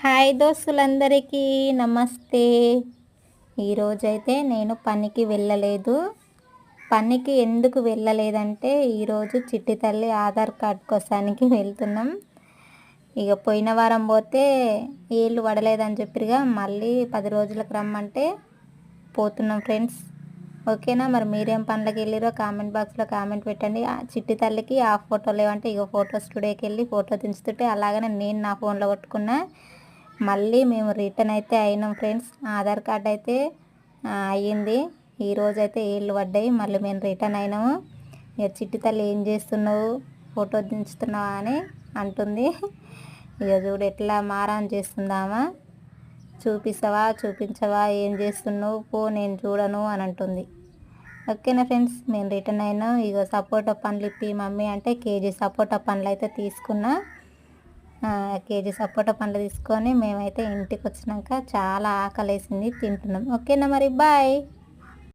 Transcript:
Hi దోస్తులందరికీ నమస్తే. ఈరోజైతే నేను పనికి వెళ్ళలేదు. పనికి ఎందుకు వెళ్ళలేదంటే ఈరోజు చిట్టి తల్లి ఆధార్ కార్డ్ కోసానికి వెళ్తున్నాం. ఇక పోయిన వారం పోతే ఏళ్ళు పడలేదని చెప్పిరుగా మళ్ళీ పది రోజులకు రమ్మంటే పోతున్నాం ఫ్రెండ్స్. ఓకేనా? మరి మీరేం పనులకు వెళ్ళిరో కామెంట్ బాక్స్లో కామెంట్ పెట్టండి. చిట్టి తల్లికి ఆ ఫోటో లేవంటే ఇక ఫోటో స్టూడియోకి వెళ్ళి ఫోటో దించుతుంటే అలాగనే నేను నా ఫోన్లో కొట్టుకున్నా. మళ్ళీ మేము రిటర్న్ అయితే అయినాం ఫ్రెండ్స్. ఆధార్ కార్డ్ అయితే అయ్యింది. ఈరోజు అయితే ఏళ్ళు పడ్డాయి. మళ్ళీ మేము రిటర్న్ అయినాము. ఇక చిట్టి తల్లి ఏం చేస్తున్నావు? ఫోటో దించుతున్నావా అని అంటుంది. ఇక చూడు ఎట్లా మారం చేస్తుందామా? చూపిస్తావా? చూపించవా? ఏం చేస్తున్నావు? పో నేను చూడను అని అంటుంది. ఓకేనా ఫ్రెండ్స్? మేము రిటర్న్ అయినా. ఇక సపోటా పండ్లు ఇప్పి మమ్మీ అంటే కేజీ సపోటా పండ్లు అయితే తీసుకున్నా. కేజీ సపోటా పండ్లు తీసుకొని మేమైతే ఇంటికి వచ్చినాక చాలా ఆకలేసింది తింటున్నాం. ఓకేనా మరి? బాయ్.